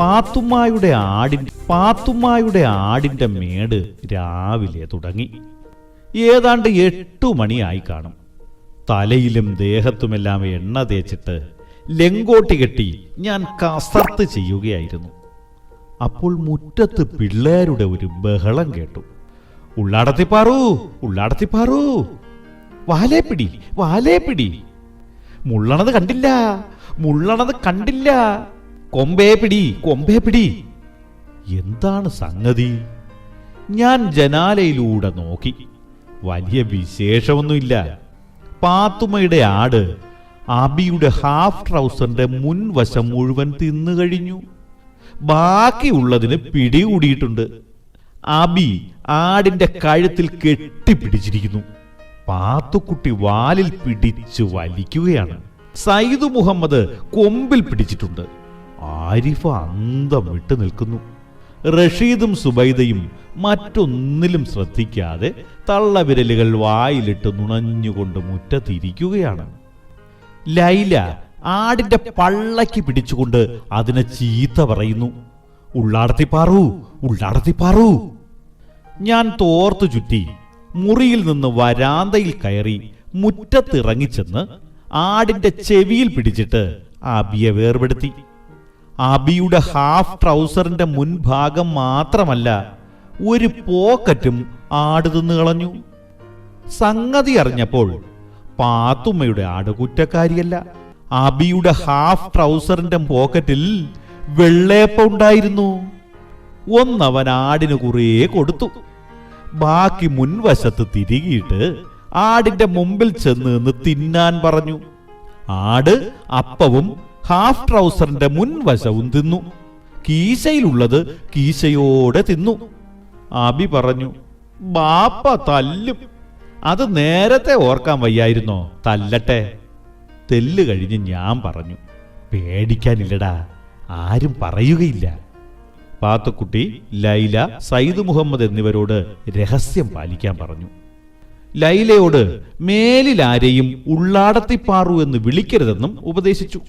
പാത്തുമ്മായുടെ ആടിന്റെ പാത്തുമ്മായുടെ ആടിന്റെ മേട് രാവിലെ തുടങ്ങി. ഏതാണ്ട് എട്ടു മണിയായി കാണും. തലയിലും ദേഹത്തുമെല്ലാം എണ്ണ തേച്ചിട്ട് ലെങ്കോട്ടി കെട്ടി ഞാൻ കസർത്ത് ചെയ്യുകയായിരുന്നു. അപ്പോൾ മുറ്റത്ത് പിള്ളേരുടെ ഒരു ബഹളം കേട്ടു. ഉള്ളാടത്തിപ്പാറൂ ഉള്ളാടത്തിപ്പാറൂ വാലേ പിടി വാലേ പിടി. മുള്ളണത് കണ്ടില്ല മുള്ളണത് കണ്ടില്ല. കൊമ്പേ പിടി കൊമ്പേ പിടി. എന്താണ് സംഗതി? ഞാൻ ജനാലയിലൂടെ നോക്കി. വലിയ വിശേഷമൊന്നുമില്ല. പാത്തുമ്മയുടെ ആട് അബിയുടെ ഹാഫ് ട്രൗസറിന്റെ മുൻവശം മുഴുവൻ തിന്നു കഴിഞ്ഞു. ബാക്കിയുള്ളതിന് പിടികൂടിയിട്ടുണ്ട് അബി ആടിന്റെ കഴുത്തിൽ കെട്ടിപ്പിടിച്ചിരിക്കുന്നു. പാത്തുക്കുട്ടി വാലിൽ പിടിച്ചു വലിക്കുകയാണ്. സയ്യിദ് മുഹമ്മദ് കൊമ്പിൽ പിടിച്ചിട്ടുണ്ട്. ആരിഫ അന്തം വിട്ടു നിൽക്കുന്നു. റഷീദും സുബൈദയും മറ്റൊന്നിലും ശ്രദ്ധിക്കാതെ തള്ളവിരലുകൾ വായിലിട്ട് നുണഞ്ഞുകൊണ്ട് മുറ്റത്തിരിക്കുകയാണ്. ലൈല ആടിന്റെ പള്ളയ്ക്ക് പിടിച്ചുകൊണ്ട് അതിനെ ചീത്ത പറയുന്നു. ഉള്ളാടത്തിപ്പാറു ഉള്ളാടത്തിപ്പാറു ഞാൻ തോർത്തു ചുറ്റി മുറിയിൽ നിന്ന് വരാന്തയിൽ കയറി മുറ്റത്തിറങ്ങിച്ചെന്ന് ആടിന്റെ ചെവിയിൽ പിടിച്ചിട്ട് അബിയെ വേർപെടുത്തി. അബിയുടെ ഹാഫ് ട്രൗസറിന്റെ മുൻഭാഗം മാത്രമല്ല ഒരു പോക്കറ്റും ആട് കളഞ്ഞു. സംഗതി അറിഞ്ഞപ്പോൾ പാത്തുമ്മയുടെ ആട് കുറ്റക്കാരിയല്ല അബിയുടെ ഹാഫ് ട്രൗസറിന്റെ പോക്കറ്റിൽ വെള്ളേപ്പ ഉണ്ടായിരുന്നു. ഒന്നവൻ ആടിന് കുറേ കൊടുത്തു. ബാക്കി മുൻവശത്ത് തിരികിയിട്ട് ആടിന്റെ മുമ്പിൽ ചെന്ന് നിന്ന് തിന്നാൻ പറഞ്ഞു. ആട് അപ്പവും ഹാഫ് ട്രൗസറിന്റെ മുൻവശവും തിന്നു. കീശയിലുള്ളത് കീശയോടെ തിന്നു. അബി പറഞ്ഞു ബാപ്പ തല്ലും. അത് നേരത്തെ ഓർക്കാൻ വയ്യായിരുന്നോ? തല്ലട്ടെ. തെല്ല് കഴിഞ്ഞ് ഞാൻ പറഞ്ഞു പേടിക്കാനില്ലടാ ആരും പറയുകയില്ല. പാത്തക്കുട്ടി ലൈല സയ്യിദ് മുഹമ്മദ് എന്നിവരോട് രഹസ്യം പാലിക്കാൻ പറഞ്ഞു. ലൈലയോട് മേലിൽ ആരെയും ഉള്ളാടത്തിപ്പാറു എന്ന് വിളിക്കരുതെന്നും ഉപദേശിച്ചു.